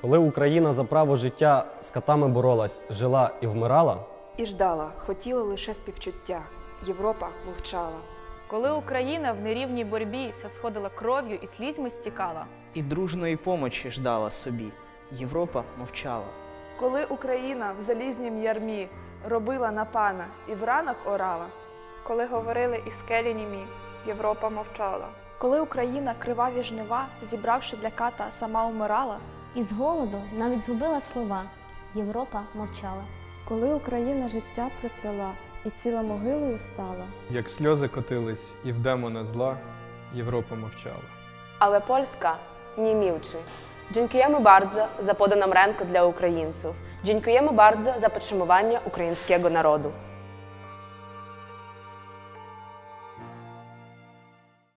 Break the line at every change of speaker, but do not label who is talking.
Коли Україна за право життя з катами боролась, жила і вмирала,
І ждала, хотіла лише співчуття. Європа мовчала.
Коли Україна в нерівній боротьбі вся сходила кров'ю і слізьми стікала,
І дружної помочі ждала собі. Європа мовчала.
Коли Україна в залізнім ярмі робила на пана і в ранах орала,
Коли говорили і скелі німі, Європа мовчала.
Коли Україна криваві жнива, зібравши для ката, сама умирала,
І з голоду навіть згубила слова. Європа мовчала.
Коли Україна життя приплела і ціла могилою стала,
Як сльози котились і в демона зла, Європа мовчала.
Ale Polska nie milczy. Dziękujemy bardzo za podaną rękę dla Ukraińców. Dziękujemy bardzo za podtrzymywanie ukraińskiego narodu.